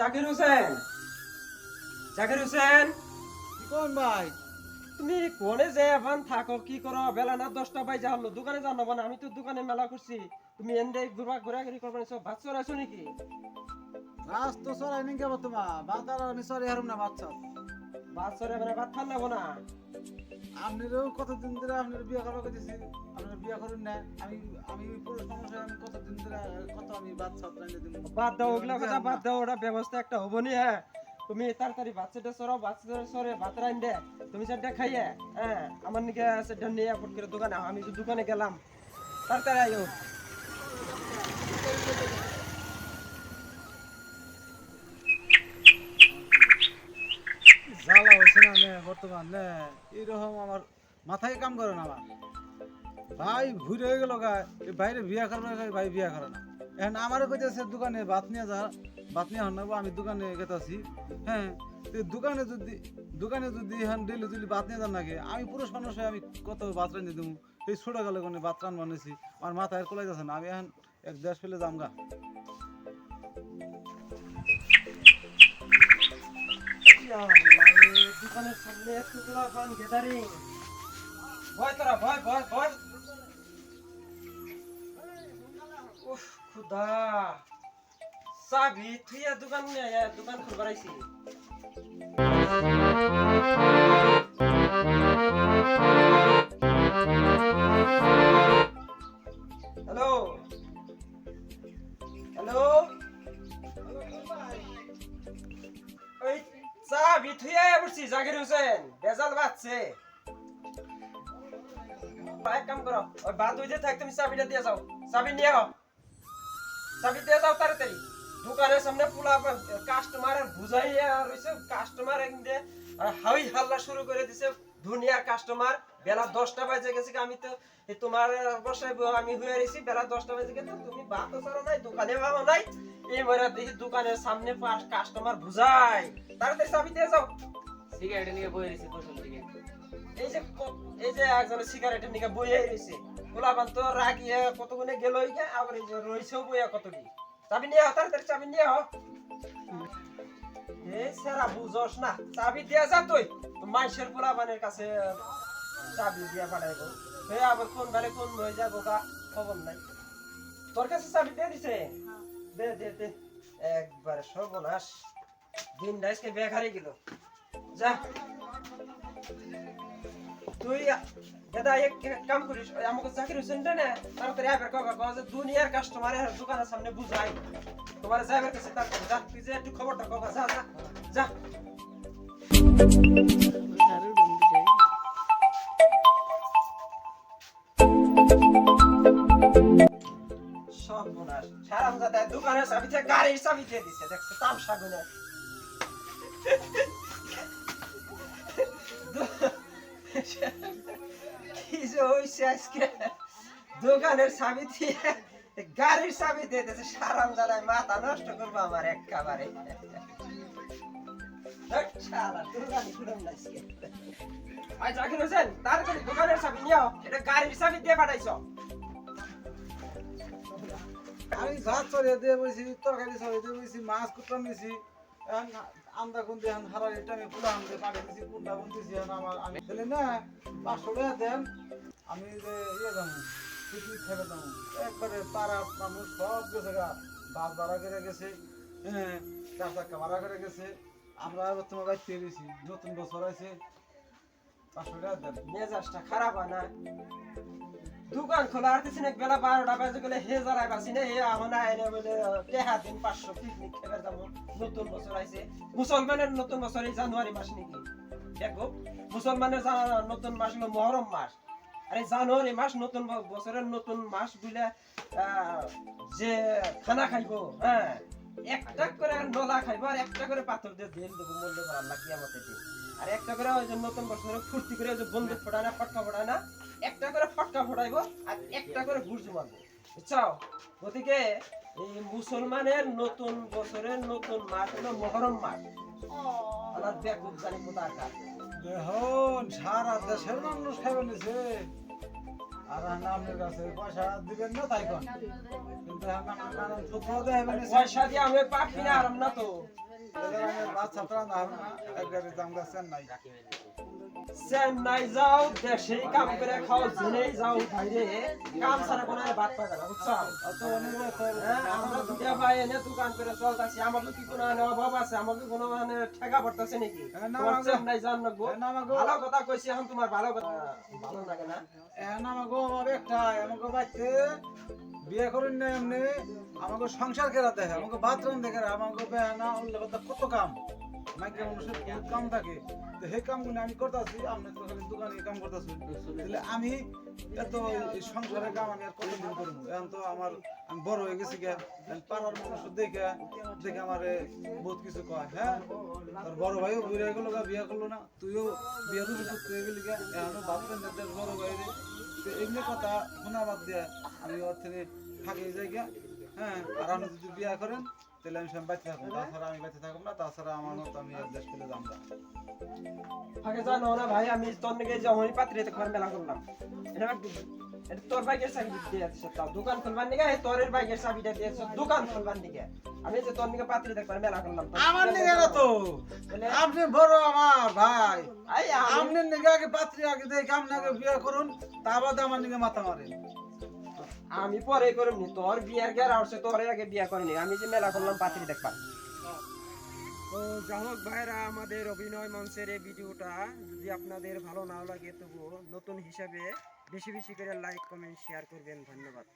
জাকির হোসেন। জাকির হোসেন। কোন ভাই? তুমি কোনে যে এখন থাকো কি করো? বেলা না দশটা বাই যা হলো দোকানে জানো না আমি তো দোকানে মেলা করছি। তুমি এন্ডে ঘুরবা ঘোরাঘুরি করবা সব ভাত চড়াইছো নাকি? রাস তো সরাই নি কেবো তোমা বাতার আমি সরি হারুম না ভাত চড়ে। মানে ভাত খান নেব না আপনারও কতদিন ধরে আপনার বিয়ে করা করতেছি আপনার বিয়ে করুন না। আমি আমি পুরুষ মানুষ বাদ দাও ওগুলা কথা বাদ দাও ওটা ব্যবস্থা একটা হব নি হ্যাঁ তুমি তাড়াতাড়ি বাচ্চাটা সরো বাচ্চাটা সরে ভাত রাইন দে তুমি সেটা খাইয়ে হ্যাঁ আমার নিকে সেটা নিয়ে ফট করে দোকানে আমি তো দোকানে গেলাম তাড়াতাড়ি আইও জ্বালা হয়েছে না বর্তমান নে এইরকম আমার মাথায় কাম করে না আমার। ভাই ঘুরে হয়ে গেল গা। এই বাইরে বিয়া করবে ভাই বিয়া করে না। এখন আমারও কইতেছে, দোকানে ভাত নিয়ে যা, ভাত নিয়ে হন আমি দোকানে গেতাছি। হ্যাঁ দোকানে যদি দোকানে যদি এখন ডেলি ডেলি ভাত নিয়ে যান নাকি আমি পুরুষ মানুষ হয়ে আমি কত ভাত রান্ধে দেবো। এই ছোট গেলে কোনো ভাত রান বানিয়েছি আমার মাথায় কোলাই যাচ্ছে না। আমি এখন এক দেশ ফেলে যাম গা। ইয়া দোকানের সামনে একটু গ্যাদারিং ভয় তোরা, ভয় ভয় ভয়। উফ চাবি থুইয়া দোকান নিয়ে দোকান খুলবার আইছি। হ্যালো? হ্যালো? ওই চাবি থুইয়া বলছি জাকির হোসেন। বেজাল বাজছে। এক কাম করো। ওই বাদ হইতে থাক, তুমি চাবিটা দিয়ে যাও। চাবি নিয়ে আও। চাবি দিয়ে যাও তাড়াতাড়ি। দোকানের সামনে পোলা কাস্টমার বুঝাইয়া রয়েছে কাস্টমার একদিন হাই হাল্লা শুরু করে দিছে। দুনিয়ার কাস্টমার বেলা দশটা বাজে গেছে আমি তো তোমার বসায় আমি হয়ে রয়েছি বেলা দশটা বাজে গেছে, তুমি বাতো ছাড়ো নাই, দোকানে ভালো নাই। এই মরা দেখি দোকানের সামনে কাস্টমার বুঝাই। তাড়াতাড়ি চাবি দিয়ে যাও। সিগারেট নিয়ে বই রয়েছে প্রথম দিকে এই যে এই যে একজন সিগারেটের নিকে বইয়ে রয়েছে গোলাপান তো রাগিয়ে কতগুনে গেল আবার এই যে রয়েছেও বইয়া কত কি চাবি নিয়ে আও তাড়াতাড়ি চাবি নিয়ে আও এই সেরা বুঝস না চাবি দিয়া যা তুই। মাইশের গোলাপানের কাছে চাবি দিয়া পাঠাইবো। হয়ে আবার কোন বেলে কোন হয়ে যাব গা খবর নাই। তোর কাছে চাবি দিয়ে দিছে? দে দে দে। একবারে সর্বনাশ। দিন ডাইসকে বেকারে গেল। যা। তুই দাদা, এক কাম করিস আমাকে চাকরি হোসেন না তাড়াতাড়ি আবার কাকা কাকা যে দুনিয়ার কাস্টমার দোকানের সামনে বুঝাই। তোমার যাইবার কাছে তাড়াতাড়ি যা, তুই যে একটু খবরটা কাকা যা যা যা। দাদা দোকানের চাবি থেকে গাড়ির চাবি দিয়ে দিছে, দেখছ, তামসা গুনে। কি যে হইছে আজকে দোকানের চাবি দিয়ে গাড়ির চাবি দিয়ে দিছে সারাম দাদায় মাথা নষ্ট করব আমার হোসেন, তাড়াতাড়ি দোকানের এটা গাড়ির আমি ভাত চড়িয়ে দিয়ে বইছি তরকারি চড়িয়ে দিয়ে বইছি মাছ কুটলাম দিছি এখন আন্দা কোন দিয়ে হারা এটা আমি পুলা আনতে পানি দিছি কুন্ডা কোন দিছি আমার আমি দিলে না, পাঁচশো দেন, আমি যে ইয়ে যাব পিকনিক খেতে যাব একবারে পাড়া মানুষ সব গেছে গা বাস করে গেছে হ্যাঁ চার চাক্কা ভাড়া করে গেছে, আমরা তোমার বাইক নতুন বছর আছে দেন। মেজাজটা খারাপ হয় না? দোকান খোলা আর কিছু বেলা বারোটা বাজে গেলে হে জড়াই বাসি না, হে আমার আইনে বলে টেহা দিন, পাঁচশো পিকনিক খেলে যাব। নতুন বছর আইছে। মুসলমানের নতুন বছর এই জানুয়ারি মাস নাকি? দেখো মুসলমানের নতুন মাস হলো মহরম মাস। আর জানুয়ারি মাস নতুন বছরের নতুন মাস বুলে যে খানা খাইবো হ্যাঁ একটা করে নলা খাইবো আর একটা করে পাথর দিয়ে দিন দেবো মূল্য করার লাগিয়ে আমাদের দিন। আর একটা করে ওই যে নতুন বছরে ফুর্তি করে ওই যে বন্দুক ফোটায় না ফটকা ফোটায় না একটা করে ফটকা ফোটাইবো আর একটা করে গুর্জু মারবো। বুঝছাও? গতিকে এই মুসলমানের নতুন বছরের নতুন মাস হলো মহরম মাস আল্লাহ বেকুব জানি কোথাকার দেখুন সারা দেশের মানুষ খাইবে নিছে আর আপনার কাছে পয়সা দিবেন না তাই কোন? কিন্তু দেবেন পয়সা দিয়ে আমি কিনে আরাম না তো? না চেন্নাই যাও দেশেই কাম করে খাও জেনেই যাও বাইরে। কাম ছাড়া কোনো বাদ পাবে না বুঝছ? হ্যাঁ, আমরা দুটা ভাই এনে দোকান করে চলতেছি আমাকে কি কোনো মানে অভাব আছে আমাকে কোনো মানে ঠেকা পড়তেছে নাকি? হ্যাঁ, চেন্নাই যান লাগবো হ্যাঁ, না, ভালো কথা কইছি এখন তোমার ভালো কথা ভালো লাগে না? এখন আমাকে অভাব একটা। আমাকে বাচ্চা বিয়ে করেন না এমনি। আমাকে সংসার কেরা দেখে আমাকে বাথরুম দেখে আমাকে উল্লেখ কত কাম? মাইকে মানুষের বহুত কাম থাকে? তো সেই কামগুলো আমি করতেছি, আপনার তো খালি দোকানে কাম করতেছি। তাহলে আমি এত সংসারের কাম আমি আর কতদিন করব? এখন তো আমার, আমি বড় হয়ে গেছি গে পাড়ার মানুষ দেখে দেখে আমার বহুত কিছু কয় হ্যাঁ? তোর বড় ভাইও বুড়ে গেলো গা, বিয়ে করল না। তুইও বিয়ে করতে গেলি গা, এখনও তোর বড় ভাই তো এমনি কথা শোনা বাদ দিয়ে আমি ওর থেকে থাকি যাই গা হ্যাঁ? আর আপনি যদি বিয়ে করেন তাহলে আমি সব বাঁচতে থাকব তাছাড়া আমি বাঁচতে থাকব না তাছাড়া আমার মতো আমি ফেলে যাব না। আগে জানো না ভাই আমি তোর নাকি যে হই পাত্রিতে ঘর মেলা করলাম। এটা এটা তোর বাইকের চাবি দিয়ে তাও দোকান খুলবার নিকে তোর বাইকের চাবিটা দিয়েছে দোকান খুলবার নিকে আমি যে তোর নিকে পাত্রিতে ঘর মেলা করলাম। আমার নিগে না তো। আপনি বড় আমার ভাই। আই নিগে আগে পাত্রী আগে দেখে আপনি আগে বিয়ে করুন তা বাদে আমার নিগে মাথা মারে আমি পরে করবনি তোর বিয়ার গের আসছে তোর আগে বিয়া করিনি। আমি যে মেলা করলাম, পাত্রী দেখবা তো যাই হোক ভাইরা, আমাদের অভিনয় মঞ্চের এই ভিডিওটা যদি আপনাদের ভালো না লাগে, তবুও নতুন হিসাবে বেশি বেশি করে লাইক কমেন্ট শেয়ার করবেন। ধন্যবাদ।